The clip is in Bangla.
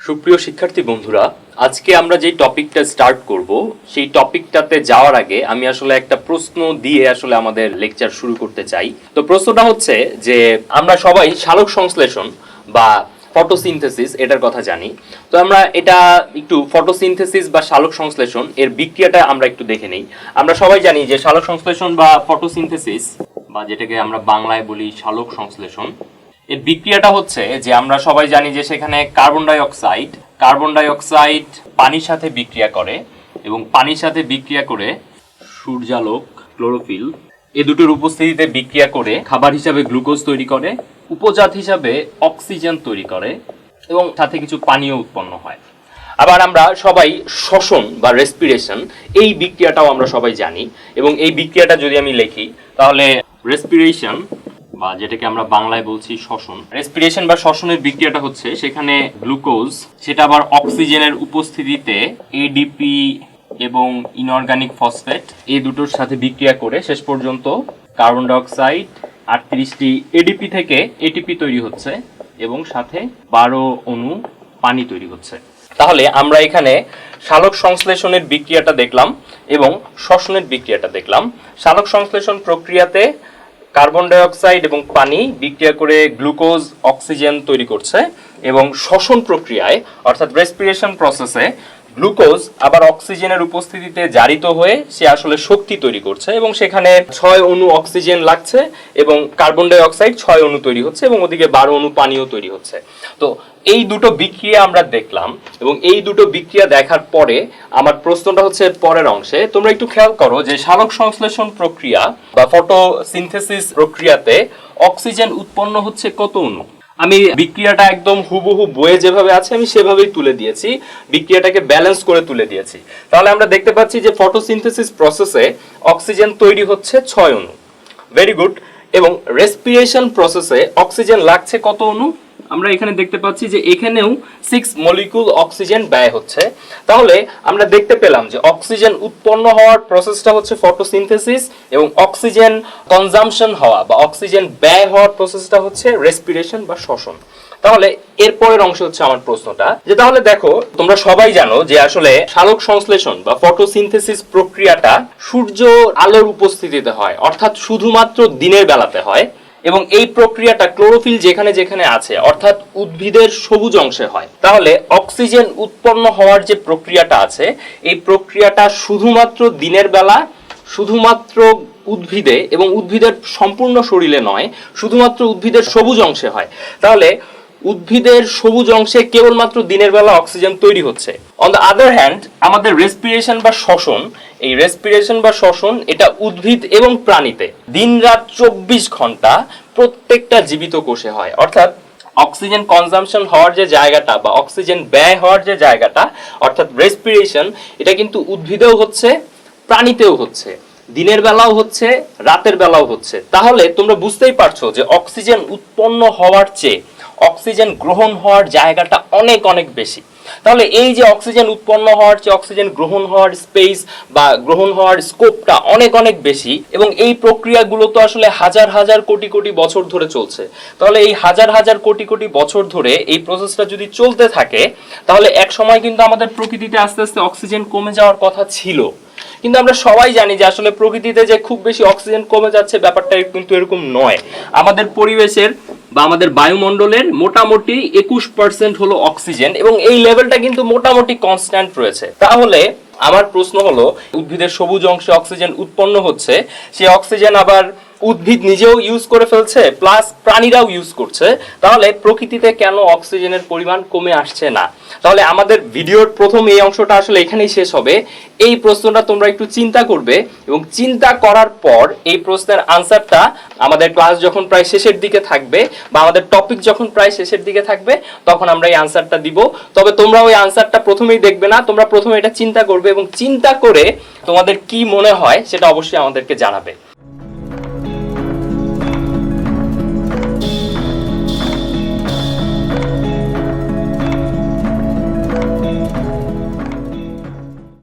সুপ্রিয় শিক্ষার্থী বন্ধুরা, আজকে আমরা যে টপিকটা স্টার্ট করব, সেই টপিকটাতে যাওয়ার আগে আমি আসলে একটা প্রশ্ন দিয়ে আসলে আমাদের লেকচার শুরু করতে চাই। তো প্রশ্নটা হচ্ছে যে, আমরা সবাই সালোক সংশ্লেষণ বা ফটোসিনথেসিস এটার কথা জানি। তো আমরা এটা একটু ফটোসিনথেসিস বা সালোক সংশ্লেষণ, এর বিক্রিয়াটা আমরা একটু দেখে নেই। আমরা সবাই জানি যে সালোক সংশ্লেষণ বা ফটোসিনথেসিস বা যেটাকে আমরা বাংলায় বলি সালোক সংশ্লেষণ এর বিক্রিয়াটা হচ্ছে যে আমরা সবাই জানি যে সেখানে carbon dioxide carbon dioxide পানির সাথে বিক্রিয়া করে এবং পানির সাথে বিক্রিয়া করে সূর্যালোক, ক্লোরোফিল এ দুটোর উপস্থিতিতে বিক্রিয়া করে খাবার হিসাবে গ্লুকোজ তৈরি করে, উপজাত হিসাবে অক্সিজেন তৈরি করে এবং সাথে কিছু পানীয় উৎপন্ন হয়। আবার আমরা সবাই শ্বসন বা রেসপিরেশন, এই বিক্রিয়াটাও আমরা সবাই জানি এবং এই বিক্রিয়াটা যদি আমি লিখি, তাহলে রেসপিরেশন বা যেটাকে আমরা বাংলায় বলছি শ্বসন। রেসপিরেশন বা শ্বসনের বিক্রিয়াটা হচ্ছে সেখানে গ্লুকোজ সেটা আবার অক্সিজেনের উপস্থিতিতে এডিপি এবং ইনঅর্গানিক ফসফেট এই দুটোর সাথে বিক্রিয়া করে শেষ পর্যন্ত কার্বন ডাইঅক্সাইড আটত্রিশটি এডিপি থেকে এটিপি তৈরি হচ্ছে এবং সাথে বারো অণু পানি তৈরি হচ্ছে। তাহলে আমরা এখানে সালোক সংশ্লেষণের বিক্রিয়াটা দেখলাম এবং শ্বসনের বিক্রিয়াটা দেখলাম। সালোক সংশ্লেষণ প্রক্রিয়াতে কার্বন ডাইঅক্সাইড এবং পানি বিক্রিয়া করে গ্লুকোজ, অক্সিজেন তৈরি করছে এবং শ্বসন প্রক্রিয়ায়, অর্থাৎ রেসপিরেশন প্রসেসে গ্লুকোজ আবার অক্সিজেনের উপস্থিতিতে জারিত হয়ে সে আসলে শক্তি তৈরি করছে এবং সেখানে ছয় অণু অক্সিজেন লাগছে এবং কার্বন ডাই অক্সাইড ছয় অণু তৈরি হচ্ছে এবং ওদিকে বারো অণু পানিও তৈরি হচ্ছে। তো এই দুটো বিক্রিয়া আমরা দেখলাম এবং এই দুটো বিক্রিয়া দেখার পরে আমার প্রশ্নটা হচ্ছে পরের অংশে। তোমরা একটু খেয়াল করো যে সালোক সংশ্লেষণ প্রক্রিয়া বা ফটোসিনথেসিস প্রক্রিয়াতে অক্সিজেন উৎপন্ন হচ্ছে কত অণু? আমি বিক্রিয়াটা একদম হুবহু বয়ে যেভাবে আছে, আমি সেভাবেই তুলে দিয়েছি। বিক্রিয়াটাকে ব্যালেন্স করে তুলে দিয়েছি। তাহলে আমরা দেখতে পাচ্ছি যে ফটোসিনথেসিস প্রসেসে অক্সিজেন তৈরি হচ্ছে ছয় অনু ভেরি গুড এবং রেসপিরেশন প্রসেসে অক্সিজেন লাগছে কত অণু? আমরা এখানে দেখতে পাচ্ছি যে এখানেও সিক্স মলিকুল অক্সিজেন ব্যয় হচ্ছে। তাহলে আমরা দেখতে পেলাম যে অক্সিজেন উৎপন্ন হওয়ার প্রসেসটা হচ্ছে ফটোসিনথেসিস এবং অক্সিজেন কনজামশন হওয়া বা অক্সিজেন ব্যয় হওয়ার প্রসেসটা হচ্ছে রেসপিরেশন বা শ্বসন। তাহলে এর পরের অংশ হচ্ছে আমার প্রশ্নটা, যে তাহলে দেখো, তোমরা সবাই জানো যে আসলে সালোক সংশ্লেষণ বা ফটোসিনথেসিস প্রক্রিয়াটা সূর্য আলোর উপস্থিতিতে হয়, অর্থাৎ শুধুমাত্র দিনের বেলাতে হয়। এবং এই প্রক্রিয়াটা ক্লোরোফিল যেখানে যেখানে আছে, অর্থাৎ উদ্ভিদের সবুজ অংশে হয়। তাহলে অক্সিজেন উৎপন্ন হওয়ার যে প্রক্রিয়াটা আছে, এই প্রক্রিয়াটা শুধুমাত্র দিনের বেলা, শুধুমাত্র উদ্ভিদে এবং উদ্ভিদের সম্পূর্ণ শরীরে নয়, শুধুমাত্র উদ্ভিদের সবুজ অংশে হয়। তাহলে উদ্ভিদের সবুজ অংশে কেবলমাত্র দিনের বেলা অক্সিজেন তৈরি হচ্ছে। অন দ্য আদার হ্যান্ড আমাদের রেসপিরেশন বা শ্বসন, এই রেসপিরেশন বা শ্বসন এটা উদ্ভিদ এবং প্রাণীতে দিন রাত চব্বিশ ঘণ্টা প্রত্যেকটা জীবিত কোষে হয়। অর্থাৎ অক্সিজেন কনজাম্পশন হওয়ার যে জায়গাটা বা অক্সিজেন ব্যয় হওয়ার যে জায়গাটা, অর্থাৎ রেসপিরেশন এটা কিন্তু উদ্ভিদেও হচ্ছে, প্রাণীতেও হচ্ছে। দিনের বেলাও হচ্ছে, রাতের বেলাও হচ্ছে। তাহলে তোমরা বুঝতেই পারছ যে অক্সিজেন উৎপন্ন হওয়ার চেয়ে অক্সিজেন গ্রহণ হওয়ার জায়গাটা অনেক অনেক বেশি। তাহলে এই যে অক্সিজেন উৎপন্ন হওয়ার চেয়ে অক্সিজেন গ্রহণ হওয়ার স্পেস বা গ্রহণ হওয়ার স্কোপটা অনেক অনেক বেশি এবং এই প্রক্রিয়াগুলো তো আসলে হাজার হাজার কোটি কোটি বছর ধরে চলছে। তাহলে এই হাজার হাজার কোটি কোটি বছর ধরে এই প্রসেসটা যদি চলতে থাকে, তাহলে এক সময় কিন্তু আমাদের প্রকৃতিতে আস্তে আস্তে অক্সিজেন কমে যাওয়ার কথা ছিল। কিন্তু আমরা সবাই জানি যে আসলে প্রকৃতিতে যে খুব বেশি অক্সিজেন কমে যাচ্ছে ব্যাপারটা কিন্তু এরকম নয়। আমাদের পরিবেশের বা আমাদের বায়ুমণ্ডলের মোটামুটি একুশ পার্সেন্ট হলো অক্সিজেন এবং এই লেভেলটা কিন্তু মোটামুটি কনস্ট্যান্ট রয়েছে। তাহলে আমার প্রশ্ন হলো, উদ্ভিদের সবুজ অংশে অক্সিজেন উৎপন্ন হচ্ছে সেই অক্সিজেন আবার উদ্ভিদ নিজেও ইউজ করে ফেলছে প্লাস প্রাণীরাও ইউজ করছে, তাহলে প্রকৃতিতে কেন অক্সিজেনের পরিমাণ কমে আসছে না? তাহলে আমাদের ভিডিওর প্রথম এই অংশটা আসলে এখানেই শেষ হবে। এই প্রশ্নটা তোমরা একটু চিন্তা করবে এবং চিন্তা করার পর এই প্রশ্নের আনসারটা আমাদের ক্লাস যখন প্রায় শেষের দিকে থাকবে বা আমাদের টপিক যখন প্রায় শেষের দিকে থাকবে, তখন আমরা এই আনসারটা দিব। তবে তোমরা ওই আনসারটা প্রথমেই দেখবে না, তোমরা প্রথমে এটা চিন্তা করবে এবং চিন্তা করে তোমাদের কি মনে হয় সেটা অবশ্যই আমাদেরকে জানাবে।